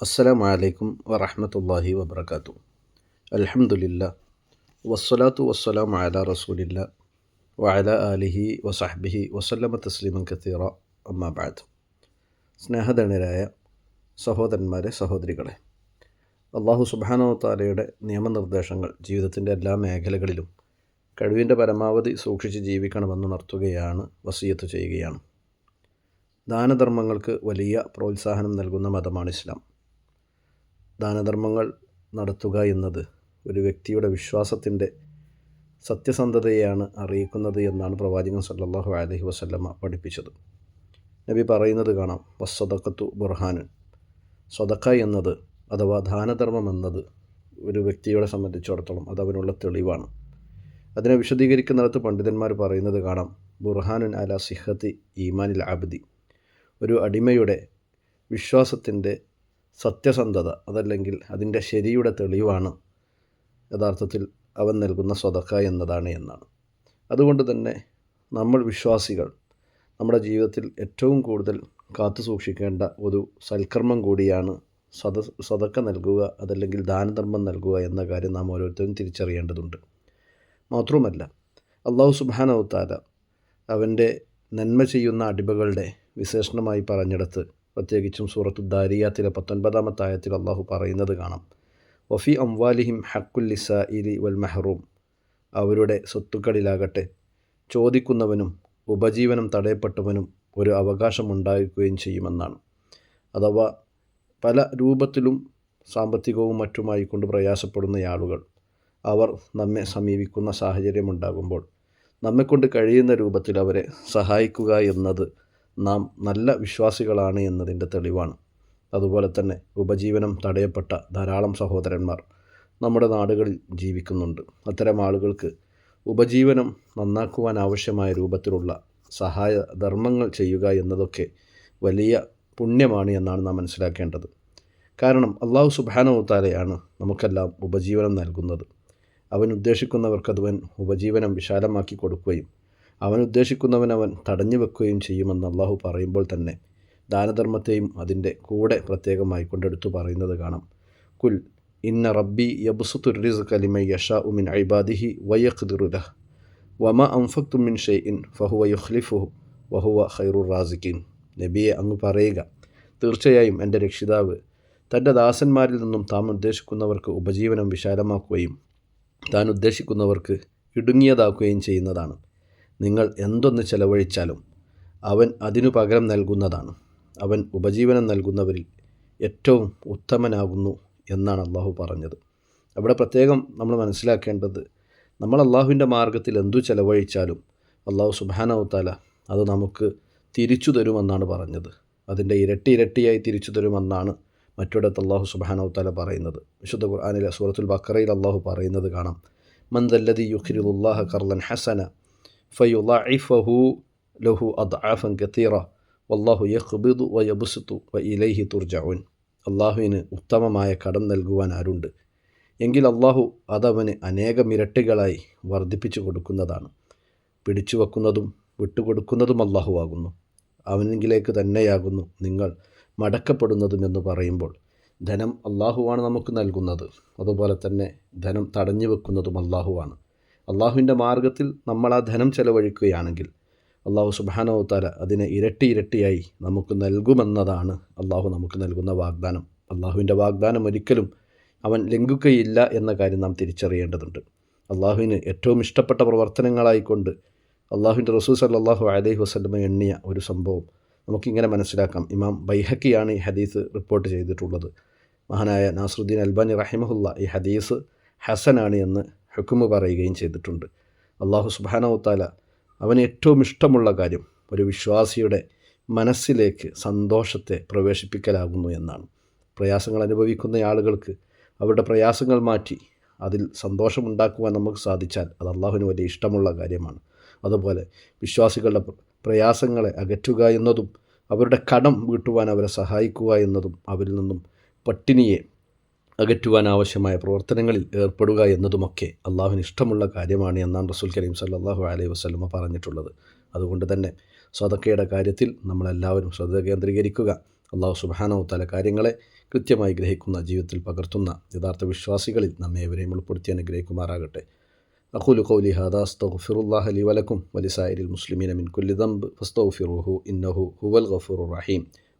അസ്സലാമു അലൈക്കും വറഹമത്തല്ലാഹി വബർക്കാത്തു അലഹമുല്ല വസ്സലാത്തു വസ്സലാം അല റസൂലില്ല വഅല ആലിഹി വസഹ്ബിഹി വസല്ലമ തസ്ലീമൻ കത്തീറ അമ്മാബാദ് സ്നേഹധനരായ സഹോദരന്മാരെ സഹോദരികളെ അള്ളാഹു സുബാനോ താലയുടെ നിയമനിർദ്ദേശങ്ങൾ ജീവിതത്തിന്റെ എല്ലാ മേഖലകളിലും കഴിവിന്റെ പരമാവധി സൂക്ഷിച്ച് ജീവിക്കണമെന്നുണർത്തുകയാണ് വസീയത്ത് ചെയ്യുകയാണ്. ദാനധർമ്മങ്ങൾക്ക് വലിയ പ്രോത്സാഹനം നൽകുന്ന മതമാണ് ഇസ്ലാം. ദാനധർമ്മങ്ങൾ നടത്തുക എന്നത് ഒരു വ്യക്തിയുടെ വിശ്വാസത്തിന്റെ സത്യസന്ധതയെയാണ് അറിയിക്കുന്നത് എന്നാണ് പ്രവാചകൻ സല്ലാഹു അലഹി വസ്ല്ലമ്മ പഠിപ്പിച്ചത്. നബി പറയുന്നത് കാണാം വസ്സതക്കത്തു ബുർഹാനൻ സ്വതക്ക എന്നത് അഥവാ ദാനധർമ്മം എന്നത് ഒരു വ്യക്തിയെ സംബന്ധിച്ചിടത്തോളം അത് അവനുള്ള തെളിവാണ്. അതിനെ വിശദീകരിക്കുന്നിടത്ത് പണ്ഡിതന്മാർ പറയുന്നത് കാണാം ബുർഹാനുൻ അല സിഹത്തി ഈമാനിൽ അബ്ദി. ഒരു അടിമയുടെ വിശ്വാസത്തിന്റെ സത്യസന്ധത അതല്ലെങ്കിൽ അതിന്റെ ശരിയുടെ തെളിവാണ് യഥാർത്ഥത്തിൽ അവൻ നൽകുന്ന സ്വതക്ക എന്നതാണ് എന്നാണ്. അതുകൊണ്ട് തന്നെ നമ്മൾ വിശ്വാസികൾ നമ്മുടെ ജീവിതത്തിൽ ഏറ്റവും കൂടുതൽ കാത്തു സൂക്ഷിക്കേണ്ട ഒരു സൽക്കർമ്മം കൂടിയാണ് സദ സ്വതക്ക നൽകുക അതല്ലെങ്കിൽ ദാനധർമ്മം നൽകുക എന്ന കാര്യം നാം ഓരോരുത്തരും തിരിച്ചറിയേണ്ടതുണ്ട്. മാത്രവുമല്ല അള്ളാഹു സുബാനവത്താല അവന്റെ നന്മ ചെയ്യുന്ന അടിമകളുടെ വിശേഷണമായി പറഞ്ഞെടുത്ത് പ്രത്യേകിച്ചും സൂറത്തു ദാരിയാത്തിലെ പത്തൊൻപതാമത്തെ ആയത്തിൽ അള്ളാഹു പറയുന്നത് കാണാം. വഫി അംവാലിഹിം ഹക്കുല്ലിസ ഇലി വൽ മെഹറൂം. അവരുടെ സ്വത്തുക്കളിലാകട്ടെ ചോദിക്കുന്നവനും ഉപജീവനം തടയപ്പെട്ടവനും ഒരു അവകാശമുണ്ടായിരിക്കുകയും ചെയ്യുമെന്നാണ്. അഥവാ പല രൂപത്തിലും സാമ്പത്തികവും മറ്റുമായി കൊണ്ട് പ്രയാസപ്പെടുന്ന ആളുകൾ അവർ നമ്മെ സമീപിക്കുന്ന സാഹചര്യമുണ്ടാകുമ്പോൾ നമ്മെക്കൊണ്ട് കഴിയുന്ന രൂപത്തിൽ അവരെ സഹായിക്കുക എന്നത് നാം നല്ല വിശ്വാസികളാണ് എന്നതിന്റെ തെളിവാണ്. അതുപോലെ തന്നെ ഉപജീവനം തടയപ്പെട്ട ധാരാളം സഹോദരന്മാർ നമ്മുടെ നാടുകളിൽ ജീവിക്കുന്നുണ്ട്. അത്തരം ആളുകൾക്ക് ഉപജീവനം നന്നാക്കുവാൻ ആവശ്യമായ രൂപത്തിലുള്ള സഹായ ധർമ്മങ്ങൾ ചെയ്യുക എന്നതൊക്കെ വലിയ പുണ്യമാണ് എന്നാണ് നാം മനസ്സിലാക്കേണ്ടത്. കാരണം അള്ളാഹു സുബാനവുത്താലയാണ് നമുക്കെല്ലാം ഉപജീവനം നൽകുന്നത്. അവൻ ഉദ്ദേശിക്കുന്നവർക്കതുവൻ ഉപജീവനം വിശാലമാക്കി കൊടുക്കുകയും അവൻ ഉദ്ദേശിക്കുന്നവൻ അവൻ തടഞ്ഞു വെക്കുകയും ചെയ്യുമെന്ന് അള്ളാഹു പറയുമ്പോൾ തന്നെ ദാനധർമ്മത്തെയും അതിന്റെ കൂടെ പ്രത്യേകമായി കൊണ്ടെടുത്തു പറയുന്നത് കാണാം. കുൽ ഇന്ന റബ്ബി യബുസുത്തുറിസ് കലിമ യഷ ഉമിൻ ഐബാദിഹി വയഖ്ദിറുല വമ അംഫക്തു മിൻ ഷെയ് ഇൻ ഫഹുവ യുഹ്ലിഫു വഹുവ ഹൈറു റാസിഖിൻ. നബിയെ അങ്ങ് പറയുക തീർച്ചയായും എന്റെ രക്ഷിതാവ് തന്റെ ദാസന്മാരിൽ നിന്നും താൻ ഉദ്ദേശിക്കുന്നവർക്ക് ഉപജീവനം വിശാലമാക്കുകയും താൻ ഉദ്ദേശിക്കുന്നവർക്ക് ഇടുങ്ങിയതാക്കുകയും ചെയ്യുന്നതാണ്. നിങ്ങൾ എന്തൊന്ന് ചെലവഴിച്ചാലും അവൻ അതിനു പകരം നൽകുന്നതാണ്. അവൻ ഉപജീവനം നൽകുന്നവരിൽ ഏറ്റവും ഉത്തമനാകുന്നു എന്നാണ് അള്ളാഹു പറഞ്ഞത്. അവിടെ പ്രത്യേകം നമ്മൾ മനസ്സിലാക്കേണ്ടത് നമ്മൾ അള്ളാഹുവിന്റെ മാർഗത്തിൽ എന്തു ചെലവഴിച്ചാലും അള്ളാഹു സുബാനവത്താല അത് നമുക്ക് തിരിച്ചു തരുമെന്നാണ് പറഞ്ഞത്. അതിന്റെ ഇരട്ടി ഇരട്ടിയായി തിരിച്ചു തരുമെന്നാണ് മറ്റിടത്ത് അള്ളാഹു സുബാനവത്താല പറയുന്നത്. വിശുദ്ധ ഖുർആാനിലെ സൂറത്തുൽ ബക്കറയിൽ അള്ളാഹു പറയുന്നത് കാണാം. മന്ദല്ലതി യുഖിരുല്ലാഹ കർലൻ ഹസന ഫയുലൈഫഹു ലഹു അദ്ആഫൻ കത്തീറ വല്ലാഹു യഖ്ബിദു വ യബുസുത്തു വ ഇലൈഹി തുർജഉൻ അള്ളാഹുവിന് ഉത്തമമായ കടം നൽകുവാൻ ആരുണ്ട്? എങ്കിൽ അള്ളാഹു അതവന് അനേകം ഇരട്ടികളായി വർദ്ധിപ്പിച്ചു കൊടുക്കുന്നതാണ്. പിടിച്ചു വെക്കുന്നതും വിട്ടുകൊടുക്കുന്നതും അള്ളാഹു ആകുന്നു അവനെങ്കിലേക്ക് തന്നെയാകുന്നു നിങ്ങൾ മടക്കപ്പെടുന്നതും എന്ന് പറയുമ്പോൾ ധനം അള്ളാഹുവാണ് നമുക്ക് നൽകുന്നത്. അതുപോലെ തന്നെ ധനം തടഞ്ഞു വെക്കുന്നതും അള്ളാഹുവാണ്. അള്ളാഹുവിന്റെ മാർഗത്തിൽ നമ്മൾ ആ ധനം ചെലവഴിക്കുകയാണെങ്കിൽ അള്ളാഹു സുബാനോത്താല അതിനെ ഇരട്ടി ഇരട്ടിയായി നമുക്ക് നൽകുമെന്നതാണ് അള്ളാഹു നമുക്ക് നൽകുന്ന വാഗ്ദാനം. അള്ളാഹുവിന്റെ വാഗ്ദാനം ഒരിക്കലും അവൻ ലംഘിക്കുകയില്ല എന്ന കാര്യം നാം തിരിച്ചറിയേണ്ടതുണ്ട്. അള്ളാഹുവിന് ഏറ്റവും ഇഷ്ടപ്പെട്ട പ്രവർത്തനങ്ങളായിക്കൊണ്ട് അള്ളാഹുവിന്റെ റസൂൽ സല്ലാഹു അലൈഹി വസ്ലമ എണ്ണിയ ഒരു സംഭവം നമുക്കിങ്ങനെ മനസ്സിലാക്കാം. ഇമാം ബൈഹക്കിയാണ് ഈ ഹദീസ് റിപ്പോർട്ട് ചെയ്തിട്ടുള്ളത്. മഹാനായ നാസറുദ്ദീൻ അൽബാനി റഹിമഹുല്ല ഈ ഹദീസ് ഹസനാണ് എന്ന് ഹുക്കുമ് പറയുകയും ചെയ്തിട്ടുണ്ട്. അള്ളാഹു സുബാനവത്താല അവന് ഏറ്റവും ഇഷ്ടമുള്ള കാര്യം ഒരു വിശ്വാസിയുടെ മനസ്സിലേക്ക് സന്തോഷത്തെ പ്രവേശിപ്പിക്കലാകുന്നു എന്നാണ്. പ്രയാസങ്ങൾ അനുഭവിക്കുന്ന ആളുകൾക്ക് അവരുടെ പ്രയാസങ്ങൾ മാറ്റി അതിൽ സന്തോഷമുണ്ടാക്കുവാൻ നമുക്ക് സാധിച്ചാൽ അത് അള്ളാഹുവിന് വലിയ ഇഷ്ടമുള്ള കാര്യമാണ്. അതുപോലെ വിശ്വാസികളുടെ പ്രയാസങ്ങളെ അകറ്റുക എന്നതും അവരുടെ കടം വീട്ടുവാൻ അവരെ സഹായിക്കുക എന്നതും അവരിൽ നിന്നും പട്ടിണിയെ അകറ്റുവാൻ ആവശ്യമായ പ്രവർത്തനങ്ങളിൽ ഏർപ്പെടുക എന്നതുമൊക്കെ അള്ളാഹുവിന് ഇഷ്ടമുള്ള കാര്യമാണ് എന്നാണ് റസൂൽ കരീം സല്ലാഹു അലൈഹി വസ്ലമ പറഞ്ഞിട്ടുള്ളത്. അതുകൊണ്ട് തന്നെ സ്വതക്കയുടെ കാര്യത്തിൽ നമ്മളെല്ലാവരും ശ്രദ്ധ കേന്ദ്രീകരിക്കുക. അള്ളാഹു സുബാനോ തല കാര്യങ്ങളെ കൃത്യമായി ഗ്രഹിക്കുന്ന ജീവിതത്തിൽ പകർത്തുന്ന യഥാർത്ഥ വിശ്വാസികളിൽ നമ്മെ ഇവരെയും ഉൾപ്പെടുത്തി അനുഗ്രഹിക്കുമാറാകട്ടെ. അഖുലു കൗലി ഹാദാ അസ്തഗ്ഫിറുല്ലാഹ ലി വലക്കും വലിസായിരിൽ മുസ്ലിമീനമിൻ കുല്ലിദംബ് കുല്ലി ദംബ് ഫസ്തഗ്ഫിറുഹു ഇന്നഹു ഹുവൽ ഗഫുർ റഹീം.